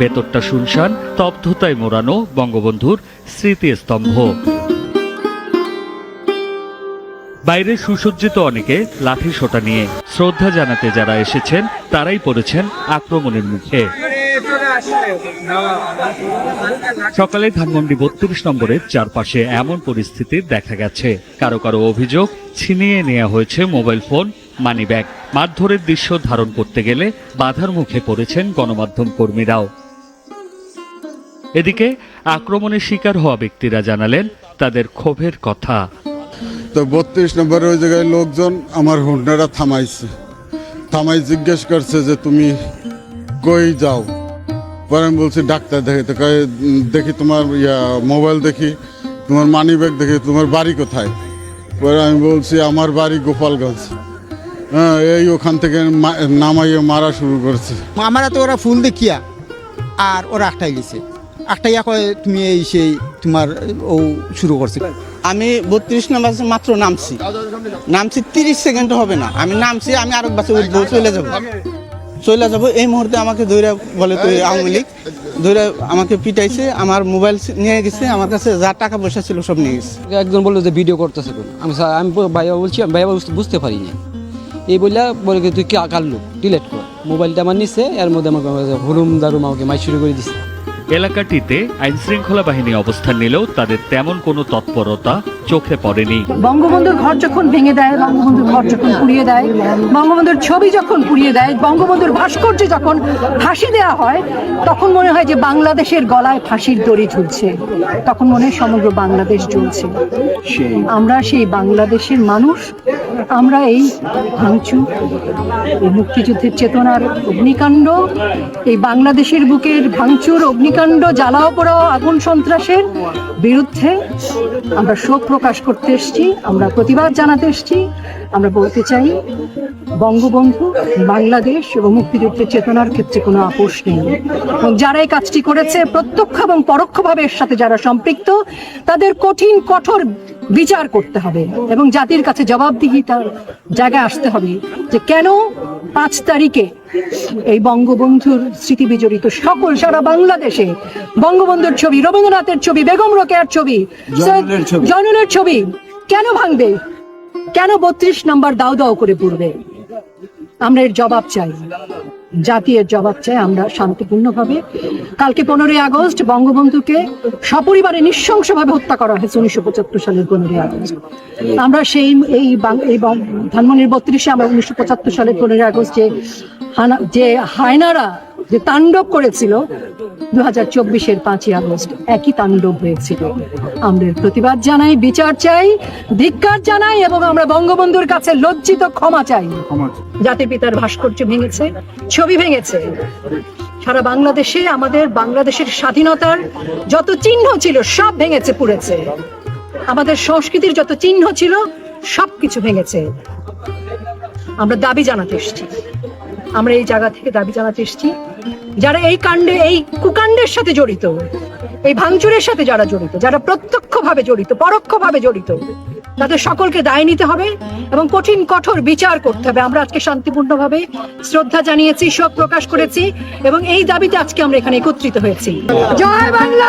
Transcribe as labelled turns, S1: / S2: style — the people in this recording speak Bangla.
S1: ভেতরটা শুনশান স্তব্ধতায় মোড়ানো বঙ্গবন্ধুর স্মৃতিস্তম্ভ। বাইরে সুসজ্জিত অনেকে লাঠি সোটা নিয়ে শ্রদ্ধা জানাতে যারা এসেছেন, তারাই পড়েছেন আক্রমণের মুখে। সকালে ধানমন্ডি বত্রিশ নম্বরের চারপাশে এমন পরিস্থিতি দেখা গেছে। কারও কারও অভিযোগ ছিনিয়ে নেওয়া হয়েছে মোবাইল ফোন, মানিব্যাগ। মারধরের দৃশ্য ধারণ করতে গেলে বাধার মুখে পড়েছেন গণমাধ্যম কর্মীরাও। এদিকে আক্রমণের শিকার হওয়া ব্যক্তিরা জানালেন তাদের ক্ষোভের কথা।
S2: তো বত্রিশ নম্বরে ওই জায়গায় লোকজন আমার হুন্ডাটা থামাইছে। থামাই জিজ্ঞেস করছে যে তুমি কই যাও? পরে আমি বলছি ডাক্তার দেখে তো দেখি তোমার ইয়া মোবাইল দেখি তোমার মানি ব্যাগ দেখি তোমার বাড়ি কোথায়? পরে আমি বলছি আমার বাড়ি গোপালগঞ্জ। হ্যাঁ এই ওখান থেকে মা- নামাইয়ে মারা শুরু করছে।
S3: আমার তো ওরা ফুল দেখিয়া আর ওরা একটাই গেছে। একটাই কয় তুমি এই সেই তোমার ও শুরু করছে।
S4: আমি বত্রিশ নাম্বার মাত্র নামছি। নামছি তিরিশ সেকেন্ড হবে না। আমি নামছি আমি আরেক বাসে উঠবো চলে যাব। চলে যাব এই মুহূর্তে আমাকে ধরে বলে তুই আওয়ামী লীগ ধরে আমাকে পিটাইছে আমার মোবাইল নিয়ে গেছে আমার কাছে যা টাকা পয়সা ছিল সব নিয়ে গেছে।
S5: একজন বলল যে ভিডিও করতেছে আমি আমি ভাইয়া বলছি আমি ভাইয়া বুঝতে- বুঝতে পারি না এই বললা বলে কি তুই কে কার লোক? ডিলেট কর। মোবাইলটা আমার নিচ্ছে এর মধ্যে আমাকে হুরুম দারুম আমাকে মাই শুরু করে দিচ্ছে
S1: এলাকাটিতে আইন শৃঙ্খলা বাহিনী অবস্থান নিলেও তাদের তেমন কোনো তৎপরতা চোখে পড়েনি।
S6: বঙ্গবন্ধুর ঘর যখন ভেঙে দেয় বঙ্গবন্ধুর ঘর যখন পুড়িয়ে দেয় বঙ্গবন্ধুর ছবি যখন পুড়িয়ে দেয় বঙ্গবন্ধুর ভাস্কর্য যখন ফাঁসি দেওয়া হয় তখন মনে হয় যে বাংলাদেশের গলায় ফাঁসির দড়ি ঝুলছে। তখন মনে হয় সমগ্র বাংলাদেশ ঝুলছে আমরা সেই বাংলাদেশের মানুষ আমরা এই ভাঙচুর এই মুক্তিযুদ্ধের চেতনার অগ্নিকাণ্ড, এই বাংলাদেশের বুকের ভাঙচুর, অগ্নিকাণ্ড জ্বালাও পোড়াও আগুন, সন্ত্রাসের বিরুদ্ধে আমরা শোক প্রকাশ করতে এসছি, আমরা প্রতিবাদ জানাতে এসছি। আমরা বলতে চাই, বঙ্গবন্ধু বাংলাদেশ এবং মুক্তিযুদ্ধের চেতনার ক্ষেত্রে কোনো আপোষ নেই। এবং যারা এই কাজটি করেছে, প্রত্যক্ষ এবং পরোক্ষভাবে এর সাথে যারা সম্পৃক্ত, তাদের কঠিন, কঠোর বিচার করতে হবে এবং জাতির কাছে জবাবদিহিতার জায়গায় আসতে হবে যে কেন পাঁচ তারিখে এই বঙ্গবন্ধুর স্মৃতি বিজড়িত সকল সারা বাংলাদেশে বঙ্গবন্ধুর ছবি রবীন্দ্রনাথের ছবি বেগম রোকেয়ার ছবি জয়নুলের ছবি কেন ভাঙবে? কেন বত্রিশ নাম্বার দাও দাও করে পড়বে? আমরা এর জবাব চাই। জাতীয় জবাব চাই আমরা শান্তিপূর্ণভাবে। কালকে পনেরোই আগস্ট বঙ্গবন্ধুকে সপরিবারে নৃশংসভাবে হত্যা করা হয়েছে উনিশশো পঁচাত্তর সালের পনেরোই আগস্ট। আমরা সেই এই এই বত্রিশে আমরা উনিশশো পঁচাত্তর সালের পনেরোই আগস্ট যে হানা- যে হায়নারা যে তাণ্ডব করেছিল দু হাজার চব্বিশের পাঁচই আগস্ট একই তাণ্ডব হয়েছিল। আমরা এর প্রতিবাদ জানাই বিচার চাই ধিক্কার জানাই এবং আমরা বঙ্গবন্ধুর কাছে লজ্জিত ক্ষমা চাই। জাতির পিতার ভাস্কর্য ভেঙেছে ছবি ভেঙেছে। সারা বাংলাদেশে আমাদের বাংলাদেশের স্বাধীনতার যত চিহ্ন ছিল সব ভেঙেছে পুড়েছে। আমাদের সংস্কৃতির যত চিহ্ন ছিল সব কিছু ভেঙেছে। আমরা দাবি জানাতে এসেছি। আমরা এই জায়গা থেকে দাবি জানাতে এসেছি। যারা এই কাণ্ডে, এই কুকাণ্ডের সাথে জড়িত, এই ভাঙচুরের সাথে যারা জড়িত, যারা প্রত্যক্ষভাবে জড়িত, পরোক্ষভাবে জড়িত, তাদের সকলকে দায় নিতে হবে এবং কঠিন, কঠোর বিচার করতে হবে। আমরা আজকে শান্তিপূর্ণভাবে শ্রদ্ধা জানিয়েছি, শোক প্রকাশ করেছি এবং এই দাবিতে আজকে আমরা এখানে একত্রিত হয়েছি। জয় বাংলা!